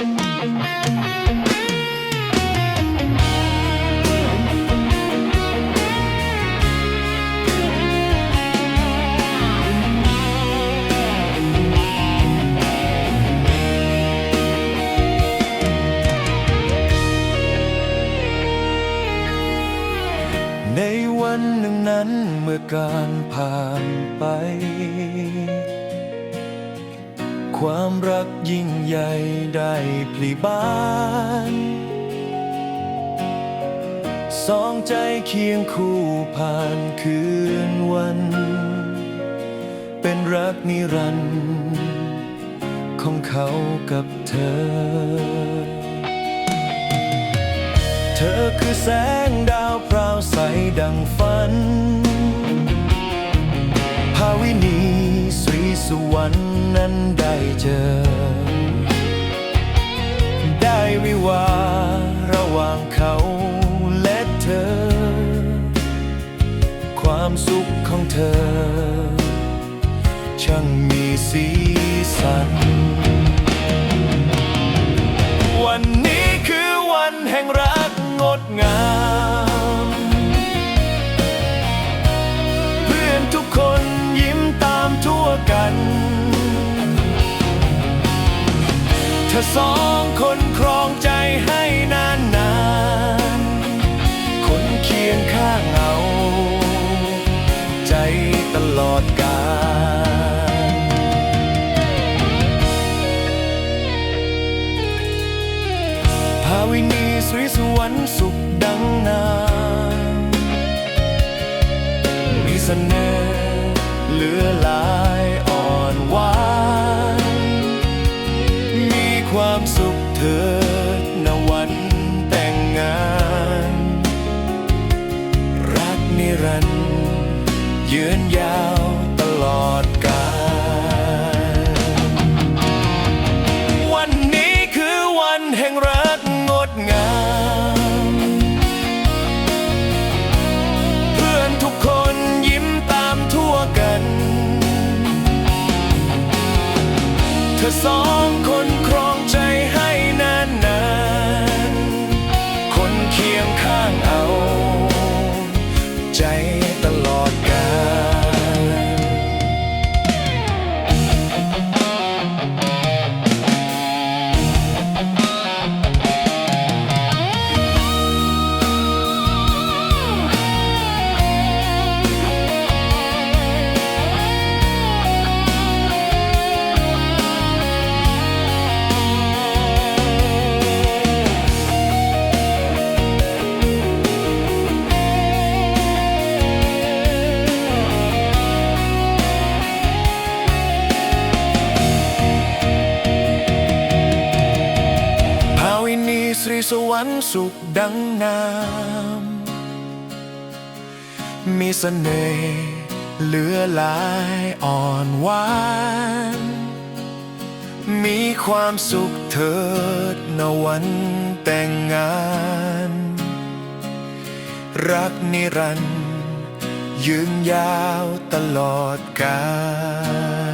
ในวันหนึ่งนั้นเมื่อการผ่านไป ความรักยิ่งใหญ่ได้พลีบาน สองใจเคียงคู่ผ่านคืนวัน เป็นรักนิรันดร์ของเขากับเธอ เธอคือแสงดาวพราวใสดังฝัน ภาวินี วันนั้นได้เจอ ได้วิวาระหว่างเขาและเธอ ความสุขของเธอ ช่างมีสีสัน อสองคนครองใจให้นานนานๆคนเคียงข้างเอาใจตลอดกาลภาวินีสรีสวรรค์สุขดังนามมีเสน่ห์เหลือหลา ความสุขเถิดนวันแต่งงาน รักนิรันดร์ยืนยาวตลอดกาลวันนี้คือวันแห่งรักงดงาม เพื่อนทุกคนยิ้มตามทั่วกัน เธอสองคนครองใจ สวรรค์สุขดังนามมีเสน่ห์เหลือหลายอ่อนหวาน มีความสุขเถิดนวันแต่งงาน รักนิรันดร์ยืนยาวตลอดกาล